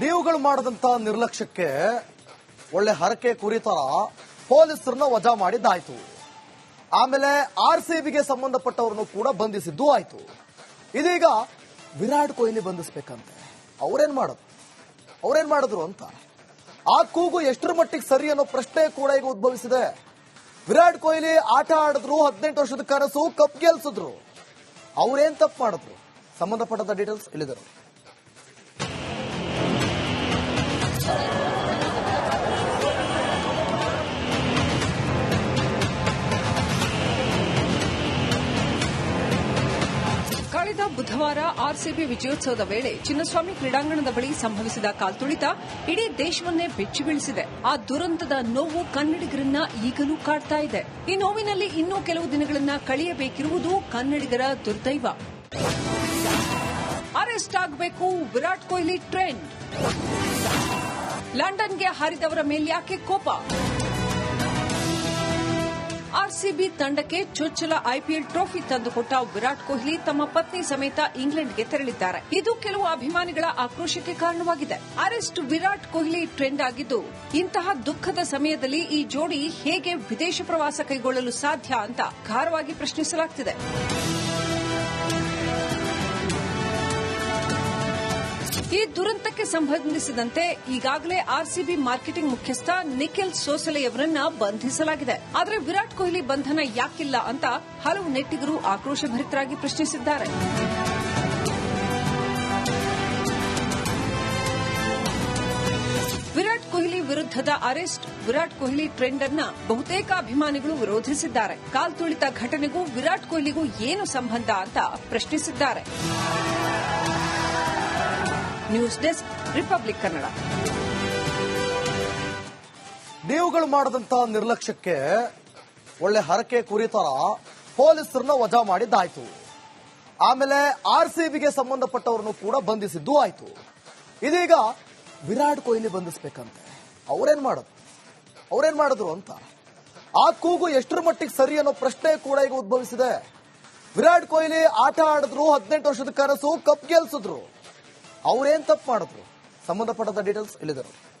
ನೀವುಗಳು ಮಾಡಿದಂತ ನಿರ್ಲಕ್ಷ್ಯಕ್ಕೆ ಒಳ್ಳೆ ಹರಕೆ ಕುರಿತರ ಪೊಲೀಸರನ್ನ ವಜಾ ಮಾಡಿದ್ದಾಯ್ತು. ಆಮೇಲೆ ಆರ್ ಸಿ ಬಿಗೆ ಸಂಬಂಧಪಟ್ಟವ್ರನ್ನು ಕೂಡ ಬಂಧಿಸಿದ್ದು ಆಯ್ತು. ಇದೀಗ ವಿರಾಟ್ ಕೊಹ್ಲಿ ಬಂಧಿಸ್ಬೇಕಂತೆ. ಅವ್ರೇನ್ ಮಾಡೋದು? ಅವ್ರೇನ್ ಮಾಡಿದ್ರು ಅಂತ? ಆ ಕೂಗು ಎಷ್ಟರ ಮಟ್ಟಿಗೆ ಸರಿ ಅನ್ನೋ ಪ್ರಶ್ನೆ ಕೂಡ ಈಗ ಉದ್ಭವಿಸಿದೆ. ವಿರಾಟ್ ಕೊಹ್ಲಿ ಆಟ ಆಡಿದ್ರು, ಹದಿನೆಂಟು ವರ್ಷದ ಕನಸು, ಕಪ್ ಗೆಲ್ಸಿದ್ರು. ಅವ್ರೇನ್ ತಪ್ಪು ಮಾಡಿದ್ರು? ಸಂಬಂಧಪಟ್ಟದ ಡೀಟೇಲ್ಸ್ ಇಳಿದರು ಕಳೆದ ಬುಧವಾರ ಆರ್ಸಿಬಿ ವಿಜಯೋತ್ಸವದ ವೇಳೆ ಚಿನ್ನಸ್ವಾಮಿ ಕ್ರೀಡಾಂಗಣದ ಬಳಿ ಸಂಭವಿಸಿದ ಕಾಲ್ತುಳಿತ ಇಡೀ ದೇಶವನ್ನೇ ಬೆಚ್ಚಿ ಬೀಳಿಸಿದೆ. ಆ ದುರಂತದ ನೋವು ಕನ್ನಡಿಗರನ್ನ ಈಗಲೂ ಕಾಡ್ತಾ ಇದೆ. ಈ ನೋವಿನಲ್ಲಿ ಇನ್ನೂ ಕೆಲವು ದಿನಗಳನ್ನ ಕಳೆಯಬೇಕಿರುವುದು ಕನ್ನಡಿಗರ ದುರ್ದೈವ. ಅರೆಸ್ಟ್ ಆಗಬೇಕು, ವಿರಾಟ್ ಕೊಹ್ಲಿ ಟ್ರೆಂಡ್. ಲಂಡನ್ಗೆ ಹಾರಿದವರ ಮೇಲ್ಯಾಕೆ ಕೋಪ? ಆರ್ಸಿಬಿ ತಂಡಕ್ಕೆ ಚೊಚ್ಚಲ ಐಪಿಎಲ್ ಟ್ರೋಫಿ ತಂದುಕೊಟ್ಟ ವಿರಾಟ್ ಕೊಹ್ಲಿ ತಮ್ಮ ಪತ್ನಿ ಸಮೇತ ಇಂಗ್ಲೆಂಡ್ಗೆ ತೆರಳಿದ್ದಾರೆ. ಇದು ಕೆಲವು ಅಭಿಮಾನಿಗಳ ಆಕ್ರೋಶಕ್ಕೆ ಕಾರಣವಾಗಿದೆ. ಅರೆಸ್ಟ್ ವಿರಾಟ್ ಕೊಹ್ಲಿ ಟ್ರೆಂಡ್ ಆಗಿದ್ದು, ಇಂತಹ ದುಃಖದ ಸಮಯದಲ್ಲಿ ಈ ಜೋಡಿ ಹೇಗೆ ವಿದೇಶ ಪ್ರವಾಸ ಕೈಗೊಳ್ಳಲು ಸಾಧ್ಯ ಅಂತ ಖಾರವಾಗಿ ಪ್ರಶ್ನಿಸಲಾಗ್ತಿದೆ. ಈ ದುರಂತಕ್ಕೆ ಸಂಬಂಧಿಸಿದಂತೆ ಈಗಾಗಲೇ ಆರ್ಸಿಬಿ ಮಾರ್ಕೆಟಿಂಗ್ ಮುಖ್ಯಸ್ಥ ನಿಖಿಲ್ ಸೋಸಲೆಯವರನ್ನ ಬಂಧಿಸಲಾಗಿದೆ. ಆದರೆ ವಿರಾಟ್ ಕೊಹ್ಲಿ ಬಂಧನ ಯಾಕಿಲ್ಲ ಅಂತ ಹಲವು ನೆಟ್ಟಿಗರು ಆಕ್ರೋಶಭರಿತರಾಗಿ ಪ್ರಶ್ನಿಸಿದ್ದಾರೆ. ವಿರಾಟ್ ಕೊಹ್ಲಿ ವಿರುದ್ಧದ ಅರೆಸ್ಟ್, ವಿರಾಟ್ ಕೊಹ್ಲಿ ಟ್ರೆಂಡ್ ಅನ್ನ ಬಹುತೇಕ ಅಭಿಮಾನಿಗಳು ವಿರೋಧಿಸಿದ್ದಾರೆ. ಕಾಲ್ತುಳಿತ ಘಟನೆಗೂ ವಿರಾಟ್ ಕೊಹ್ಲಿಗೂ ಏನು ಸಂಬಂಧ ಅಂತ ಪ್ರಶ್ನಿಸಿದ್ದಾರೆ. News desk, Republic Kannada. ನೀವುಗಳು ಮಾಡದಂತ ನಿರ್ಲಕ್ಷ್ಯಕ್ಕೆ ಒಳ್ಳೆ ಹರಕೆ ಕುರಿತರ ಪೊಲೀಸರನ್ನ ವಜಾ ಮಾಡಿದ್ದಾಯ್ತು. ಆಮೇಲೆ ಆರ್ ಸಿ ಬಿಗೆ ಸಂಬಂಧಪಟ್ಟವ್ರನ್ನು ಕೂಡ ಬಂಧಿಸಿದ್ದು ಆಯ್ತು. ಇದೀಗ ವಿರಾಟ್ ಕೊಹ್ಲಿ ಬಂಧಿಸ್ಬೇಕಂತೆ. ಅವ್ರೇನ್ ಮಾಡೋದು? ಅವ್ರೇನ್ ಮಾಡಿದ್ರು ಅಂತ? ಆ ಕೂಗು ಎಷ್ಟರ ಮಟ್ಟಿಗೆ ಸರಿ ಅನ್ನೋ ಪ್ರಶ್ನೆ ಕೂಡ ಈಗ ಉದ್ಭವಿಸಿದೆ. ವಿರಾಟ್ ಕೊಹ್ಲಿ ಆಟ ಆಡಿದ್ರು, ಹದಿನೆಂಟು ವರ್ಷದ ಕನಸು, ಕಪ್ ಗೆಲ್ಸಿದ್ರು. ಅವ್ರೇನ್ ತಪ್ಪು ಮಾಡಿದ್ರು? ಸಂಬಂಧಪಟ್ಟದ ಡೀಟೇಲ್ಸ್ ಇಳಿದರು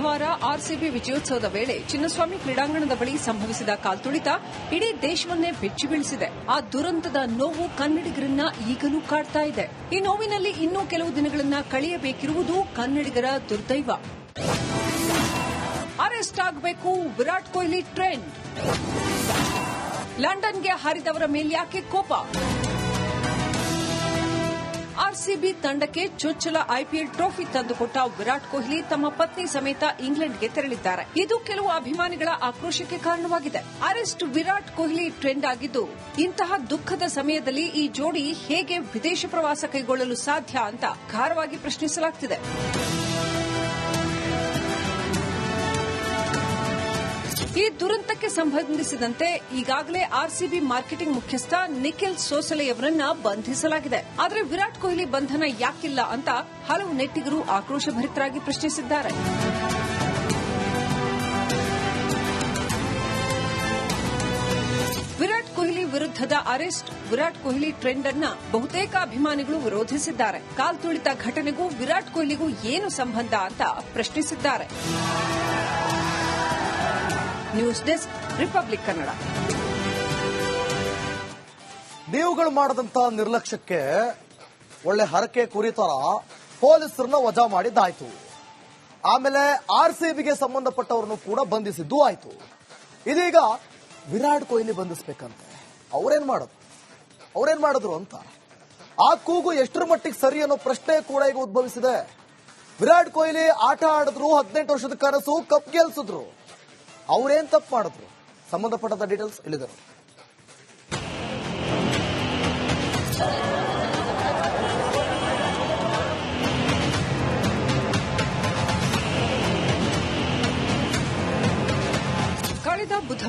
ಬುಧವಾರ ಆರ್ಸಿಬಿ ವಿಜಯೋತ್ಸವದ ವೇಳೆ ಚಿನ್ನಸ್ವಾಮಿ ಕ್ರೀಡಾಂಗಣದ ಬಳಿ ಸಂಭವಿಸಿದ ಕಾಲ್ತುಳಿತ ಇಡೀ ದೇಶವನ್ನೇ ಬೆಚ್ಚಿ ಬೀಳಿಸಿದೆ. ಆ ದುರಂತದ ನೋವು ಕನ್ನಡಿಗರನ್ನ ಈಗಲೂ ಕಾಡ್ತಾ ಇದೆ. ಈ ನೋವಿನಲ್ಲಿ ಇನ್ನೂ ಕೆಲವು ದಿನಗಳನ್ನ ಕಳೆಯಬೇಕಿರುವುದು ಕನ್ನಡಿಗರ ದುರ್ದೈವ. ಅರೆಸ್ಟ್ ಆಗಬೇಕು, ವಿರಾಟ್ ಕೊಹ್ಲಿ ಟ್ರೆಂಡ್. ಲಂಡನ್ಗೆ ಹಾರಿದವರ ಮೇಲ್ಯಾಕೆ ಕೋಪ? ಆರ್ಸಿಬಿ ತಂಡಕ್ಕೆ ಚೊಚ್ಚಲ ಐಪಿಎಲ್ ಟ್ರೋಫಿ ತಂದುಕೊಟ್ಟ ವಿರಾಟ್ ಕೊಹ್ಲಿ ತಮ್ಮ ಪತ್ನಿ ಸಮೇತ ಇಂಗ್ಲೆಂಡ್ಗೆ ತೆರಳಿದ್ದಾರೆ. ಇದು ಕೆಲವು ಅಭಿಮಾನಿಗಳ ಆಕ್ರೋಶಕ್ಕೆ ಕಾರಣವಾಗಿದೆ. ಅರೆಸ್ಟ್ ವಿರಾಟ್ ಕೊಹ್ಲಿ ಟ್ರೆಂಡ್ ಆಗಿದ್ದು, ಇಂತಹ ದುಃಖದ ಸಮಯದಲ್ಲಿ ಈ ಜೋಡಿ ಹೇಗೆ ವಿದೇಶ ಪ್ರವಾಸ ಕೈಗೊಳ್ಳಲು ಸಾಧ್ಯ ಅಂತ ಖಾರವಾಗಿ ಪ್ರಶ್ನಿಸಲಾಗ್ತಿದೆ. ಈ ದುರಂತಕ್ಕೆ ಸಂಬಂಧಿಸಿದಂತೆ ಈಗಾಗಲೇ ಆರ್ಸಿಬಿ ಮಾರ್ಕೆಟಿಂಗ್ ಮುಖ್ಯಸ್ಥ ನಿಖಿಲ್ ಸೋಸಲೆಯವರನ್ನ ಬಂಧಿಸಲಾಗಿದೆ. ಆದರೆ ವಿರಾಟ್ ಕೊಹ್ಲಿ ಬಂಧನ ಯಾಕಿಲ್ಲ ಅಂತ ಹಲವು ನೆಟ್ಟಿಗರು ಆಕ್ರೋಶಭರಿತರಾಗಿ ಪ್ರಶ್ನಿಸಿದ್ದಾರೆ. ವಿರಾಟ್ ಕೊಹ್ಲಿ ವಿರುದ್ಧದ ಅರೆಸ್ಟ್, ವಿರಾಟ್ ಕೊಹ್ಲಿ ಟ್ರೆಂಡ್ ಅನ್ನ ಬಹುತೇಕ ಅಭಿಮಾನಿಗಳು ವಿರೋಧಿಸಿದ್ದಾರೆ. ಕಾಲ್ತುಳಿತ ಘಟನೆಗೂ ವಿರಾಟ್ ಕೊಹ್ಲಿಗೂ ಏನು ಸಂಬಂಧ ಅಂತ ಪ್ರಶ್ನಿಸಿದ್ದಾರೆ. News desk, Republic Kannada. ನೀವುಗಳು ಮಾಡದಂತ ನಿರ್ಲಕ್ಷ್ಯಕ್ಕೆ ಒಳ್ಳೆ ಹರಕೆ ಕುರಿತರ ಪೊಲೀಸರನ್ನ ವಜಾ ಮಾಡಿದ್ದಾಯ್ತು. ಆಮೇಲೆ ಆರ್ ಸಿ ಬಿಗೆ ಸಂಬಂಧಪಟ್ಟವ್ರನ್ನು ಕೂಡ ಬಂಧಿಸಿದ್ದು ಆಯ್ತು. ಇದೀಗ ವಿರಾಟ್ ಕೊಹ್ಲಿ ಬಂಧಿಸ್ಬೇಕಂತೆ. ಅವ್ರೇನ್ ಮಾಡೋದು? ಅವ್ರೇನ್ ಮಾಡಿದ್ರು ಅಂತ? ಆ ಕೂಗು ಎಷ್ಟರ ಮಟ್ಟಿಗೆ ಸರಿ ಅನ್ನೋ ಪ್ರಶ್ನೆ ಕೂಡ ಈಗ ಉದ್ಭವಿಸಿದೆ. ವಿರಾಟ್ ಕೊಹ್ಲಿ ಆಟ ಆಡಿದ್ರು, ಹದಿನೆಂಟು ವರ್ಷದ ಕನಸು, ಕಪ್ ಗೆಲ್ಸಿದ್ರು. ಅವ್ರೇನ್ ತಪ್ಪು ಮಾಡಿದ್ರು? ಸಂಬಂಧಪಟ್ಟಂತ ಡೀಟೇಲ್ಸ್ ಇಳಿದರು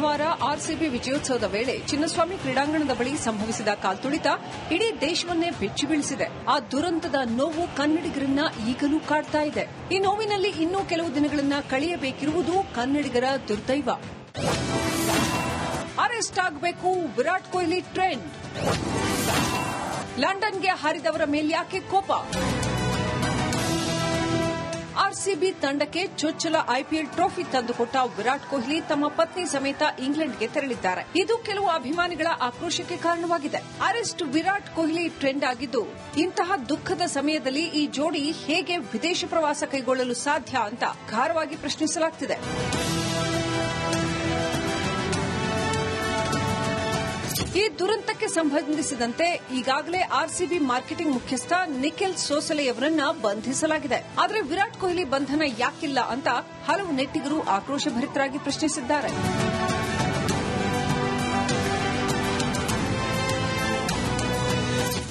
ಬುಧವಾರ ಆರ್ಸಿಬಿ ವಿಜಯೋತ್ಸವದ ವೇಳೆ ಚಿನ್ನಸ್ವಾಮಿ ಕ್ರೀಡಾಂಗಣದ ಬಳಿ ಸಂಭವಿಸಿದ ಕಾಲ್ತುಳಿತ ಇಡೀ ದೇಶವನ್ನೇ ಬೆಚ್ಚಿ ಬೀಳಿಸಿದೆ. ಆ ದುರಂತದ ನೋವು ಕನ್ನಡಿಗರನ್ನ ಈಗಲೂ ಕಾಡ್ತಾ ಇದೆ. ಈ ನೋವಿನಲ್ಲಿ ಇನ್ನೂ ಕೆಲವು ದಿನಗಳನ್ನ ಕಳೆಯಬೇಕಿರುವುದು ಕನ್ನಡಿಗರ ದುರ್ದೈವ. ಅರೆಸ್ಟ್ ಆಗಬೇಕು, ವಿರಾಟ್ ಕೊಹ್ಲಿ ಟ್ರೆಂಡ್. ಲಂಡನ್ಗೆ ಹಾರಿದವರ ಮೇಲ್ಯಾಕೆ ಕೋಪ? ಆರ್ಸಿಬಿ ತಂಡಕ್ಕೆ ಚೊಚ್ಚಲ ಐಪಿಎಲ್ ಟ್ರೋಫಿ ತಂದುಕೊಟ್ಟ ವಿರಾಟ್ ಕೊಹ್ಲಿ ತಮ್ಮ ಪತ್ನಿ ಸಮೇತ ಇಂಗ್ಲೆಂಡ್ಗೆ ತೆರಳಿದ್ದಾರೆ. ಇದು ಕೆಲವು ಅಭಿಮಾನಿಗಳ ಆಕ್ರೋಶಕ್ಕೆ ಕಾರಣವಾಗಿದೆ. ಅರೆಸ್ಟ್ ವಿರಾಟ್ ಕೊಹ್ಲಿ ಟ್ರೆಂಡ್ ಆಗಿದ್ದು, ಇಂತಹ ದುಃಖದ ಸಮಯದಲ್ಲಿ ಈ ಜೋಡಿ ಹೇಗೆ ವಿದೇಶ ಪ್ರವಾಸ ಕೈಗೊಳ್ಳಲು ಸಾಧ್ಯ ಅಂತ ಖಾರವಾಗಿ ಪ್ರಶ್ನಿಸಲಾಗ್ತಿದೆ. ಈ ದುರಂತಕ್ಕೆ ಸಂಬಂಧಿಸಿದಂತೆ ಈಗಾಗಲೇ ಆರ್ಸಿಬಿ ಮಾರ್ಕೆಟಿಂಗ್ ಮುಖ್ಯಸ್ಥ ನಿಖಿಲ್ ಸೋಸಲೆಯವರನ್ನ ಬಂಧಿಸಲಾಗಿದೆ. ಆದರೆ ವಿರಾಟ್ ಕೊಹ್ಲಿ ಬಂಧನ ಯಾಕಿಲ್ಲ ಅಂತ ಹಲವು ನೆಟ್ಟಿಗರು ಆಕ್ರೋಶಭರಿತರಾಗಿ ಪ್ರಶ್ನಿಸಿದ್ದಾರೆ.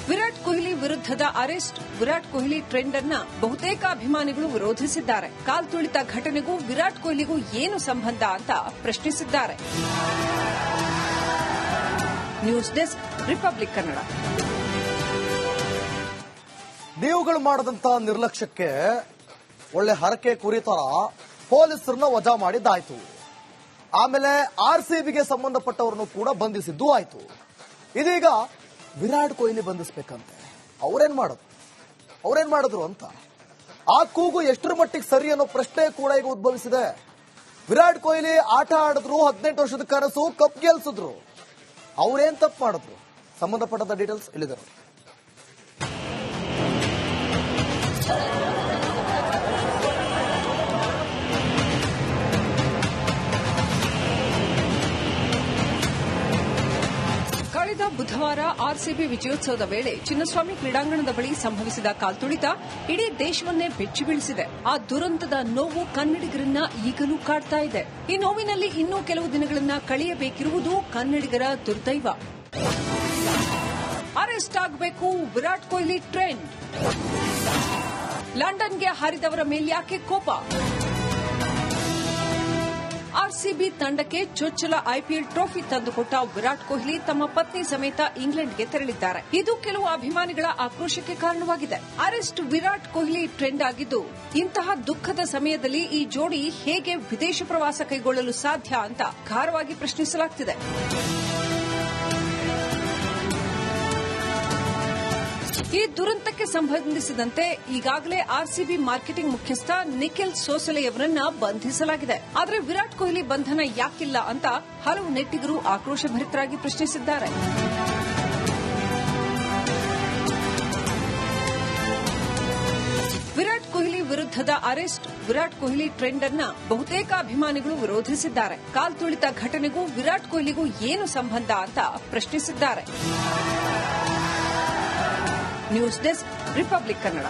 ವಿರಾಟ್ ಕೊಹ್ಲಿ ವಿರುದ್ಧದ ಅರೆಸ್ಟ್, ವಿರಾಟ್ ಕೊಹ್ಲಿ ಟ್ರೆಂಡ್ ಅನ್ನ ಬಹುತೇಕ ಅಭಿಮಾನಿಗಳು ವಿರೋಧಿಸಿದ್ದಾರೆ. ಕಾಲ್ತುಳಿತ ಘಟನೆಗೂ ವಿರಾಟ್ ಕೊಹ್ಲಿಗೂ ಏನು ಸಂಬಂಧ ಅಂತ ಪ್ರಶ್ನಿಸಿದ್ದಾರೆ. News desk, Republic Kannada. ನೀವುಗಳು ಮಾಡದಂತ ನಿರ್ಲಕ್ಷ್ಯಕ್ಕೆ ಒಳ್ಳೆ ಹರಕೆ ಕುರಿತರ ಪೊಲೀಸರನ್ನ ವಜಾ ಮಾಡಿದ್ದಾಯ್ತು. ಆಮೇಲೆ ಆರ್ ಸಿಬಿಗೆ ಸಂಬಂಧಪಟ್ಟವರನ್ನು ಕೂಡ ಬಂಧಿಸಿದ್ದು ಆಯ್ತು. ಇದೀಗ ವಿರಾಟ್ ಕೊಹ್ಲಿ ಬಂಧಿಸ್ಬೇಕಂತೆ. ಅವ್ರೇನ್ ಮಾಡೋದು? ಅವ್ರೇನ್ ಮಾಡಿದ್ರು ಅಂತ? ಆ ಕೂಗು ಎಷ್ಟರ ಮಟ್ಟಿಗೆ ಸರಿ ಅನ್ನೋ ಪ್ರಶ್ನೆ ಕೂಡ ಈಗ ಉದ್ಭವಿಸಿದೆ. ವಿರಾಟ್ ಕೊಹ್ಲಿ ಆಟ ಆಡಿದ್ರು, ಹದಿನೆಂಟು ವರ್ಷದ ಕನಸು, ಕಪ್ ಗೆಲ್ಸಿದ್ರು. ಅವ್ರೇನ್ ತಪ್ಪು ಮಾಡಿದ್ರು? ಸಂಬಂಧಪಟ್ಟಂತ ಡೀಟೇಲ್ಸ್ ಇಲ್ಲಿದೆ. ಬುಧವಾರ ಆರ್ಸಿಬಿ ವಿಜಯೋತ್ಸವದ ವೇಳೆ ಚಿನ್ನಸ್ವಾಮಿ ಕ್ರೀಡಾಂಗಣದ ಬಳಿ ಸಂಭವಿಸಿದ ಕಾಲ್ತುಳಿತ ಇಡೀ ದೇಶವನ್ನೇ ಬೆಚ್ಚಿ ಬೀಳಿಸಿದೆ. ಆ ದುರಂತದ ನೋವು ಕನ್ನಡಿಗರನ್ನ ಈಗಲೂ ಕಾಡ್ತಾ ಇದೆ. ಈ ನೋವಿನಲ್ಲಿ ಇನ್ನೂ ಕೆಲವು ದಿನಗಳನ್ನ ಕಳೆಯಬೇಕಿರುವುದು ಕನ್ನಡಿಗರ ದುರ್ದೈವ. ಅರೆಸ್ಟ್ ಆಗಬೇಕು, ವಿರಾಟ್ ಕೊಹ್ಲಿ ಟ್ರೆಂಡ್. ಲಂಡನ್ಗೆ ಹಾರಿದವರ ಮೇಲ್ಯಾಕೆ ಕೋಪ? ಆರ್ಸಿಬಿ ತಂಡಕ್ಕೆ ಚೊಚ್ಚಲ ಐಪಿಎಲ್ ಟ್ರೋಫಿ ತಂದುಕೊಟ್ಟ ವಿರಾಟ್ ಕೊಹ್ಲಿ ತಮ್ಮ ಪತ್ನಿ ಸಮೇತ ಇಂಗ್ಲೆಂಡ್ಗೆ ತೆರಳಿದ್ದಾರೆ. ಇದು ಕೆಲವು ಅಭಿಮಾನಿಗಳ ಆಕ್ರೋಶಕ್ಕೆ ಕಾರಣವಾಗಿದೆ. ಅರೆಸ್ಟ್ ವಿರಾಟ್ ಕೊಹ್ಲಿ ಟ್ರೆಂಡ್ ಆಗಿದ್ದು, ಇಂತಹ ದುಃಖದ ಸಮಯದಲ್ಲಿ ಈ ಜೋಡಿ ಹೇಗೆ ವಿದೇಶ ಪ್ರವಾಸ ಕೈಗೊಳ್ಳಲು ಸಾಧ್ಯ ಅಂತ ಖಾರವಾಗಿ ಪ್ರಶ್ನಿಸಲಾಗ್ತಿದೆ. ಈ ದುರಂತಕ್ಕೆ ಸಂಬಂಧಿಸಿದಂತೆ ಈಗಾಗಲೇ ಆರ್ಸಿಬಿ ಮಾರ್ಕೆಟಿಂಗ್ ಮುಖ್ಯಸ್ಥ ನಿಖಿಲ್ ಸೋಸಲೆಯವರನ್ನ ಬಂಧಿಸಲಾಗಿದೆ. ಆದರೆ ವಿರಾಟ್ ಕೊಹ್ಲಿ ಬಂಧನ ಯಾಕಿಲ್ಲ ಅಂತ ಹಲವು ನೆಟ್ಟಿಗರು ಆಕ್ರೋಶಭರಿತರಾಗಿ ಪ್ರಶ್ನಿಸಿದ್ದಾರೆ. ವಿರಾಟ್ ಕೊಹ್ಲಿ ವಿರುದ್ಧದ ಅರೆಸ್ಟ್, ವಿರಾಟ್ ಕೊಹ್ಲಿ ಟ್ರೆಂಡ್ ಅನ್ನ ಬಹುತೇಕ ಅಭಿಮಾನಿಗಳು ವಿರೋಧಿಸಿದ್ದಾರೆ. ಕಾಲ್ತುಳಿತ ಘಟನೆಗೂ ವಿರಾಟ್ ಕೊಹ್ಲಿಗೂ ಏನು ಸಂಬಂಧ ಅಂತ ಪ್ರಶ್ನಿಸಿದ್ದಾರೆ. News desk Republic Kannada